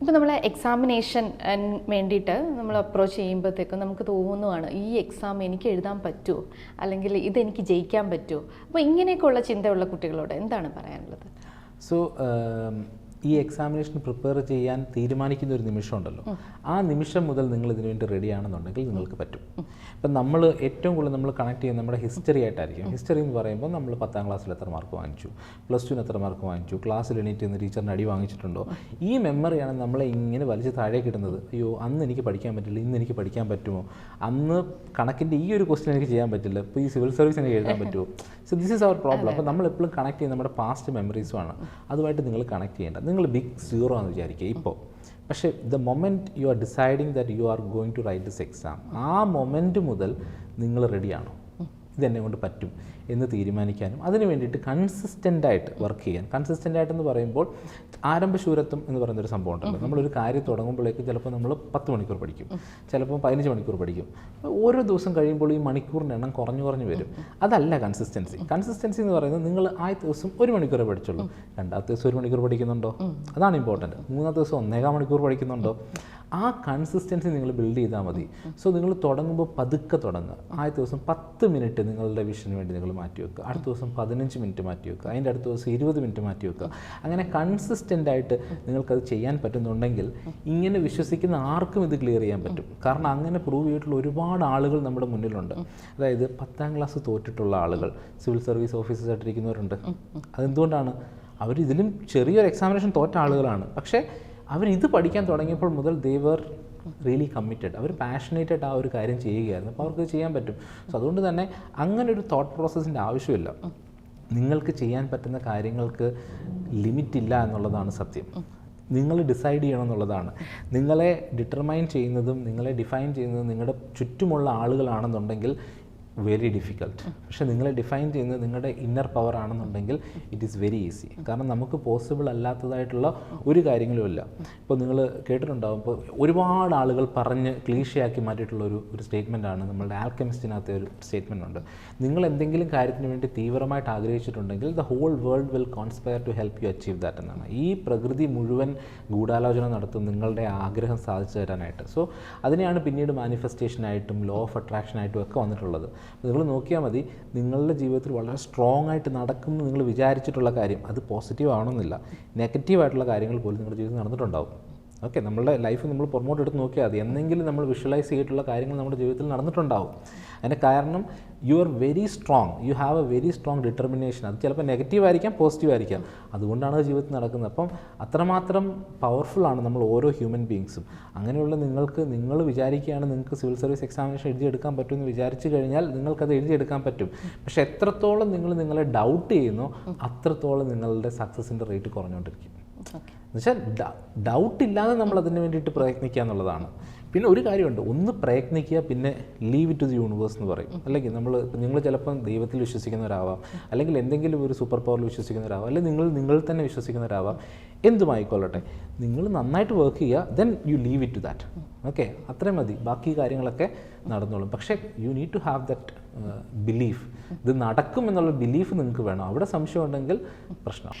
ഇപ്പം നമ്മൾ എക്സാമിനേഷൻ വേണ്ടിയിട്ട് നമ്മൾ അപ്രോച്ച് ചെയ്യുമ്പോഴത്തേക്കും നമുക്ക് തോന്നുവാണ് ഈ എക്സാം എനിക്ക് എഴുതാൻ പറ്റുമോ അല്ലെങ്കിൽ ഇതെനിക്ക് ജയിക്കാൻ പറ്റുമോ അപ്പോൾ ഇങ്ങനെയൊക്കെയുള്ള ചിന്തയുള്ള കുട്ടികളോട് എന്താണ് പറയാനുള്ളത്? സോ ഈ എക്സാമിനേഷൻ പ്രിപ്പയർ ചെയ്യാൻ തീരുമാനിക്കുന്ന ഒരു നിമിഷം ഉണ്ടല്ലോ ആ നിമിഷം മുതൽ നിങ്ങൾ ഇതിനു വേണ്ടി റെഡി ആണെന്നുണ്ടെങ്കിൽ നിങ്ങൾക്ക് പറ്റും. ഇപ്പം നമ്മൾ ഏറ്റവും കൂടുതൽ നമ്മൾ കണക്ട് ചെയ്യുന്നത് നമ്മുടെ ഹിസ്റ്ററി ആയിട്ടായിരിക്കും. ഹിസ്റ്ററി എന്ന് പറയുമ്പോൾ നമ്മൾ പത്താം ക്ലാസ്സിൽ എത്ര മാർക്ക് വാങ്ങിച്ചു? പ്ലസ് ടുവിന് എത്ര മാർക്ക് വാങ്ങിച്ചു? ക്ലാസ്സിൽ എണീറ്റ് നിന്ന് ടീച്ചറിന് അടി വാങ്ങിച്ചിട്ടുണ്ടോ? ഈ മെമ്മറിയാണ് നമ്മളെ ഇങ്ങനെ വലിച്ച് താഴെ കിട്ടുന്നത് അയ്യോ അന്ന് എനിക്ക് പഠിക്കാൻ പറ്റില്ല ഇന്ന് എനിക്ക് പഠിക്കാൻ പറ്റുമോ? അന്ന് കണക്കിന്റെ ഈ ഒരു ക്വസ്റ്റ്യൻ എനിക്ക് ചെയ്യാൻ പറ്റില്ല. ഇപ്പോൾ ഈ സിവിൽ സർവീസ് എനിക്ക് എഴുതാൻ പറ്റുമോ? So this is our problem അപ്പോൾ നമ്മൾ എപ്പോഴും കണക്ട് ചെയ്യുന്ന നമ്മുടെ പാസ്റ്റ് മെമ്മറീസുമാണ് അതുമായിട്ട് നിങ്ങൾ കണക്ട് ചെയ്യേണ്ട. നിങ്ങൾ ബിഗ് സീറോ എന്ന് വിചാരിക്കുക ഇപ്പോൾ പക്ഷേ the moment you are deciding that you are going to write this exam ആ മൊമെന്റ് മുതൽ നിങ്ങൾ റെഡിയാണോ ഇതെന്നെ കൊണ്ട് പറ്റും എന്ന് തീരുമാനിക്കാനും അതിന് വേണ്ടിയിട്ട് കൺസിസ്റ്റന്റായിട്ട് വർക്ക് ചെയ്യാൻ. കൺസിസ്റ്റന്റ് ആയിട്ടെന്ന് പറയുമ്പോൾ ആരംഭശൂരത്വം എന്ന് പറയുന്നൊരു സംഭവം ഉണ്ടല്ലോ നമ്മളൊരു കാര്യം തുടങ്ങുമ്പോഴേക്ക് ചിലപ്പോൾ നമ്മൾ പത്ത് മണിക്കൂർ പഠിക്കും. ചിലപ്പോൾ പതിനഞ്ച് മണിക്കൂർ പഠിക്കും. ഓരോ ദിവസം കഴിയുമ്പോൾ ഈ മണിക്കൂറിന്റെ എണ്ണം കുറഞ്ഞു കുറഞ്ഞു വരും. അതല്ല കൺസിസ്റ്റൻസി കൺസിസ്റ്റൻസി എന്ന് പറയുന്നത് നിങ്ങൾ ആ ദിവസം ഒരു മണിക്കൂറേ പഠിച്ചുള്ളൂ രണ്ടാമത്തെ ദിവസം ഒരു മണിക്കൂർ പഠിക്കുന്നുണ്ടോ? അതാണ് ഇമ്പോർട്ടന്റ് മൂന്നാമത്തെ ദിവസം ഒന്നേകാൽ മണിക്കൂർ പഠിക്കുന്നുണ്ടോ? ആ കൺസിസ്റ്റൻസി നിങ്ങൾ ബിൽഡ് ചെയ്താൽ മതി. സോ നിങ്ങൾ തുടങ്ങുമ്പോൾ പതുക്കെ തുടങ്ങുക. ആദ്യത്തെ ദിവസം പത്ത് മിനിറ്റ് നിങ്ങളുടെ വിഷന് വേണ്ടി നിങ്ങൾ മാറ്റി വെക്കുക. അടുത്ത ദിവസം പതിനഞ്ച് മിനിറ്റ് മാറ്റി വെക്കുക. അതിന്റെ അടുത്ത ദിവസം ഇരുപത് മിനിറ്റ് മാറ്റി വെക്കുക. അങ്ങനെ കൺസിസ്റ്റന്റ് ആയിട്ട് നിങ്ങൾക്കത് ചെയ്യാൻ പറ്റുന്നുണ്ടെങ്കിൽ ഇങ്ങനെ വിശ്വസിക്കുന്ന ആർക്കും ഇത് ക്ലിയർ ചെയ്യാൻ പറ്റും. കാരണം അങ്ങനെ പ്രൂവ് ചെയ്തിട്ടുള്ള ഒരുപാട് ആളുകൾ നമ്മുടെ മുന്നിലുണ്ട്. അതായത് പത്താം ക്ലാസ് തോറ്റിട്ടുള്ള ആളുകൾ. സിവിൽ സർവീസ് ഓഫീസേഴ്സ് ആയിട്ടിരിക്കുന്നവരുണ്ട്. അതെന്തുകൊണ്ടാണ്? അവർ ഇതിലും ചെറിയൊരു എക്സാമിനേഷൻ തോറ്റ ആളുകളാണ്. പക്ഷേ അവർ ഇത് പഠിക്കാൻ തുടങ്ങിയപ്പോൾ മുതൽ ദേവർ റിയലി കമ്മിറ്റഡ് അവർ പാഷനേറ്റഡ് ആ ഒരു കാര്യം ചെയ്യുകയായിരുന്നു. അപ്പോൾ അവർക്ക് ചെയ്യാൻ പറ്റും. സോ അതുകൊണ്ട് തന്നെ അങ്ങനെ ഒരു തോട്ട് പ്രോസസ്സിന്റെ ആവശ്യമില്ല. നിങ്ങൾക്ക് ചെയ്യാൻ പറ്റുന്ന കാര്യങ്ങൾക്ക് ലിമിറ്റ് ഇല്ല എന്നുള്ളതാണ് സത്യം. നിങ്ങൾ ഡിസൈഡ് ചെയ്യണം എന്നുള്ളതാണ്. നിങ്ങളെ ഡിറ്റർമൈൻ ചെയ്യുന്നതും നിങ്ങളെ ഡിഫൈൻ ചെയ്യുന്നതും നിങ്ങളുടെ ചുറ്റുമുള്ള ആളുകളാണെന്നുണ്ടെങ്കിൽ വെരി ഡിഫിക്കൽട്ട് പക്ഷെ നിങ്ങൾ ഡിഫൈൻ ചെയ്യുന്നത് നിങ്ങളുടെ ഇന്നർ പവർ ആണെന്നുണ്ടെങ്കിൽ ഇറ്റ് ഈസ് വെരി ഈസി കാരണം നമുക്ക് പോസിബിൾ അല്ലാത്തതായിട്ടുള്ള ഒരു കാര്യങ്ങളുമില്ല ഇപ്പോൾ നിങ്ങൾ കേട്ടിട്ടുണ്ടാകും ഇപ്പോൾ ഒരുപാട് ആളുകൾ പറഞ്ഞ് ക്ലീഷയാക്കി മാറ്റിയിട്ടുള്ള ഒരു ഒരു ആണ്. നമ്മളുടെ ആൽക്കെമിസ്റ്റിനകത്തെ ഒരു സ്റ്റേറ്റ്മെന്റ് ഉണ്ട്. നിങ്ങൾ എന്തെങ്കിലും കാര്യത്തിന് വേണ്ടി തീവ്രമായിട്ട് ആഗ്രഹിച്ചിട്ടുണ്ടെങ്കിൽ the whole world will conspire to help you achieve that എന്നാണ്. ഈ പ്രകൃതി മുഴുവൻ ഗൂഢാലോചന നടത്തും നിങ്ങളുടെ ആഗ്രഹം സാധിച്ചു തരാനായിട്ട്. സോ അതിനെയാണ് പിന്നീട് മാനിഫെസ്റ്റേഷനായിട്ടും ലോ ഓഫ് അട്രാക്ഷനായിട്ടും ഒക്കെ വന്നിട്ടുള്ളത്. നിങ്ങൾ നോക്കിയാൽ മതി നിങ്ങളുടെ ജീവിതത്തിൽ വളരെ സ്ട്രോങ് ആയിട്ട് നടക്കുമെന്ന് നിങ്ങൾ വിചാരിച്ചിട്ടുള്ള കാര്യം അത് പോസിറ്റീവ് ആവണമെന്നില്ല. നെഗറ്റീവ് ആയിട്ടുള്ള കാര്യങ്ങൾ പോലും നിങ്ങളുടെ ജീവിതത്തിൽ നടന്നിട്ടുണ്ടാവും. ഓക്കെ നമ്മളുടെ ലൈഫ് നമ്മൾ പുറമോട്ട് എടുത്ത് നോക്കിയാൽ മതി. എന്തെങ്കിലും നമ്മൾ വിഷ്വലൈസ് ചെയ്തിട്ടുള്ള കാര്യങ്ങൾ നമ്മുടെ ജീവിതത്തിൽ നടന്നിട്ടുണ്ടാവും. അതിന്റെ കാരണം you are very strong you have a very strong determination അത് ചിലപ്പോൾ നെഗറ്റീവ് ആയിരിക്കാം പോസിറ്റീവ് ആയിരിക്കാം. അതുകൊണ്ടാണ് അത് ജീവിതത്തിൽ നടക്കുന്നത്. അപ്പം അത്രമാത്രം പവർഫുള്ളാണ് നമ്മൾ ഓരോ ഹ്യൂമൻ ബീങ്സും അങ്ങനെയുള്ള നിങ്ങൾക്ക് നിങ്ങൾ വിചാരിക്കുകയാണ് നിങ്ങൾക്ക് സിവിൽ സർവീസ് എക്സാമിനേഷൻ എഴുതിയെടുക്കാൻ പറ്റുമെന്ന് വിചാരിച്ചു കഴിഞ്ഞാൽ നിങ്ങൾക്കത് എഴുതിയെടുക്കാൻ പറ്റും. പക്ഷേ എത്രത്തോളം നിങ്ങൾ നിങ്ങളെ ഡൗട്ട് ചെയ്യുന്നു അത്രത്തോളം നിങ്ങളുടെ സക്സസിന്റെ റേറ്റ് കുറഞ്ഞുകൊണ്ടിരിക്കും. എന്നുവെച്ചാൽ ഡൗട്ട് ഇല്ലാതെ നമ്മൾ അതിന് വേണ്ടിയിട്ട് പ്രയത്നിക്കുക എന്നുള്ളതാണ്. പിന്നെ ഒരു കാര്യമുണ്ട്. ഒന്ന് പ്രയത്നിക്കുക പിന്നെ leave it to the universe എന്ന് പറയും. അല്ലെങ്കിൽ നമ്മൾ നിങ്ങൾ ചിലപ്പം ദൈവത്തിൽ വിശ്വസിക്കുന്നവരാവാം. അല്ലെങ്കിൽ എന്തെങ്കിലും ഒരു സൂപ്പർ പവറിൽ വിശ്വസിക്കുന്നവരാവാം. അല്ലെങ്കിൽ നിങ്ങൾ നിങ്ങൾ തന്നെ വിശ്വസിക്കുന്നവരാവാം. എന്തുമായിക്കൊള്ളട്ടെ നിങ്ങൾ നന്നായിട്ട് വർക്ക് ചെയ്യുക then you leave it to that okay അത്രയും മതി. ബാക്കി കാര്യങ്ങളൊക്കെ നടന്നോളും. പക്ഷേ you need to have that belief ഇത് നടക്കും എന്നുള്ള ബിലീഫ് നിങ്ങൾക്ക് വേണം. അവിടെ സംശയം ഉണ്ടെങ്കിൽ പ്രശ്നം